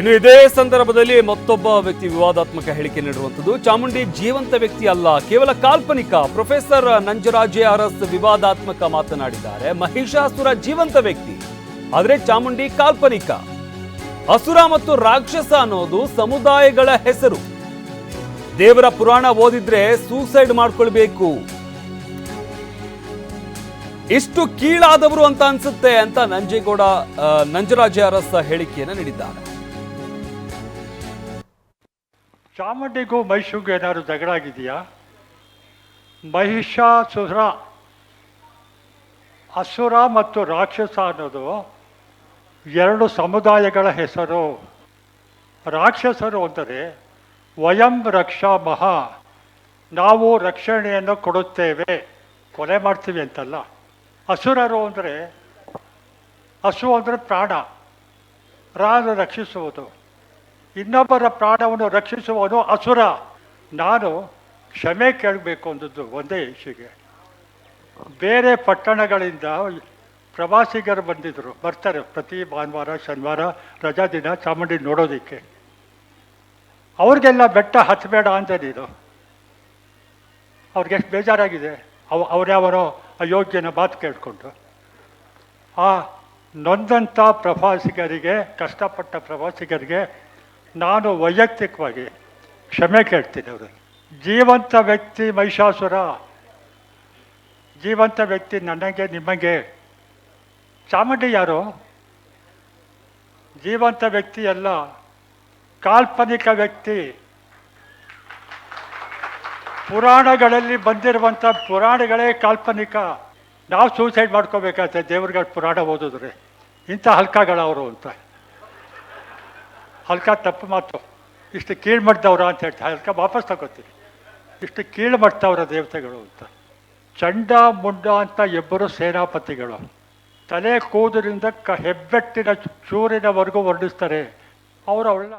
ಇನ್ನು ಇದೇ ಸಂದರ್ಭದಲ್ಲಿ ಮತ್ತೊಬ್ಬ ವ್ಯಕ್ತಿ ವಿವಾದಾತ್ಮಕ ಹೇಳಿಕೆ ನೀಡುವಂಥದ್ದು. ಚಾಮುಂಡಿ ಜೀವಂತ ವ್ಯಕ್ತಿ ಅಲ್ಲ, ಕೇವಲ ಕಾಲ್ಪನಿಕ ಪ್ರೊಫೆಸರ್ ನಂಜರಾಜೆ ಅರಸ್ ವಿವಾದಾತ್ಮಕ ಮಾತನಾಡಿದ್ದಾರೆ. ಮಹಿಷಾಸುರ ಜೀವಂತ ವ್ಯಕ್ತಿ, ಆದರೆ ಚಾಮುಂಡಿ ಕಾಲ್ಪನಿಕ. ಅಸುರ ಮತ್ತು ರಾಕ್ಷಸ ಅನ್ನೋದು ಸಮುದಾಯಗಳ ಹೆಸರು. ದೇವರ ಪುರಾಣ ಓದಿದ್ರೆ ಸೂಸೈಡ್ ಮಾಡ್ಕೊಳ್ಬೇಕು. ಇಷ್ಟು ಕೀಳಾದವರು ಅಂತ ಅನ್ಸುತ್ತೆ ಅಂತ ನಂಜೇಗೌಡ ನಂಜರಾಜ ನಂಜರಾಜೆ ಅರಸ್ ಹೇಳಿಕೆಯನ್ನು ನೀಡಿದ್ದಾರೆ. ಚಾಮುಂಡಿಗೂ ಮಹಿಷಿಗೂ ಏನಾದ್ರು ಜಗಳ ಆಗಿದೆಯಾ? ಮಹಿಷಾಸುರ ಅಸುರ ಮತ್ತು ರಾಕ್ಷಸ ಅನ್ನೋದು ಎರಡು ಸಮುದಾಯಗಳ ಹೆಸರು. ರಾಕ್ಷಸರು ಅಂದರೆ ವಯಂ ರಕ್ಷಾ ಮಹಾ ನಾವು ರಕ್ಷಣೆಯನ್ನು ಕೊಡುತ್ತೇವೆ. ಕೊಲೆ ಮಾಡ್ತೀವಿ ಅಂತಲ್ಲ. ಅಸುರರು ಅಂದರೆ ಹಸು ಅಂದರೆ ಪ್ರಾಣ. ಪ್ರಾಣ ರಕ್ಷಿಸುವುದು. ಇನ್ನೊಬ್ಬರ ಪ್ರಾಣವನ್ನು ರಕ್ಷಿಸುವವನು ಅಸುರ. ನಾನು ಕ್ಷಮೆ ಕೇಳಬೇಕು ಅಂದದ್ದು ಒಂದೇ ಇಶಿಗೆ ಬೇರೆ ಪಟ್ಟಣಗಳಿಂದ ಪ್ರವಾಸಿಗರು ಬಂದಿದ್ದರು ಬರ್ತಾರೆ ಪ್ರತಿ ಭಾನುವಾರ, ಶನಿವಾರ, ರಜಾ ದಿನ, ಚಾಮುಂಡಿ ನೋಡೋದಕ್ಕೆ. ಅವ್ರಿಗೆಲ್ಲ ಬೆಟ್ಟ ಹತ್ತಬೇಡ ಅಂದೆ ನೀನು. ಅವ್ರಿಗೆ ಬೇಜಾರಾಗಿದೆ. ಅವ ಅವ್ರ್ಯಾವನೋ ಅಯೋಗ್ಯನ ಮಾತು ಕೇಳಿಕೊಂಡು. ಆ ನೊಂದಂಥ ಪ್ರವಾಸಿಗರಿಗೆ, ಕಷ್ಟಪಟ್ಟ ಪ್ರವಾಸಿಗರಿಗೆ ನಾನು ವೈಯಕ್ತಿಕವಾಗಿ ಕ್ಷಮೆ ಕೇಳ್ತೀನಿ ಅವರು. ಜೀವಂತ ವ್ಯಕ್ತಿ ಮಹಿಷಾಸುರ. ಜೀವಂತ ವ್ಯಕ್ತಿ ನನಗೆ, ನಿಮಗೆ. ಚಾಮುಂಡಿ ಯಾರು? ಜೀವಂತ ವ್ಯಕ್ತಿ ಅಲ್ಲ, ಕಾಲ್ಪನಿಕ ವ್ಯಕ್ತಿ. ಪುರಾಣಗಳಲ್ಲಿ ಬಂದಿರುವಂಥ ಪುರಾಣಗಳೇ ಕಾಲ್ಪನಿಕ. ನಾವು ಸೂಸೈಡ್ ಮಾಡ್ಕೋಬೇಕಾಗ್ತದೆ ದೇವ್ರಗಳ ಪುರಾಣ ಓದಿದ್ರೆ ಇಂಥ ಹಲ್ಕಗಳವರು ಅಂತ. ಹಲ್ಕ ತಪ್ಪು ಮಾತು. ಇಷ್ಟು ಕೀಳು ಮಾಡ್ದವ್ರ ಅಂತ ಹೇಳ್ತಾರೆ ಹಲ್ಕ ವಾಪಸ್ ತಗೋತೀನಿ ಇಷ್ಟು ಕೀಳು ಮಾಡ್ತಾವ್ರ ದೇವತೆಗಳು ಅಂತ. ಚಂಡ, ಮುಂಡ ಅಂತ ಇಬ್ಬರು ಸೇನಾಪತಿಗಳು. ತಲೆ ಕೂದರಿಂದ ಕ, ಹೆಬ್ಬೆಟ್ಟಿನ ಚೂರಿನವರೆಗೂ ವರ್ಣಿಸ್ತಾರೆ. ಅವರವಳ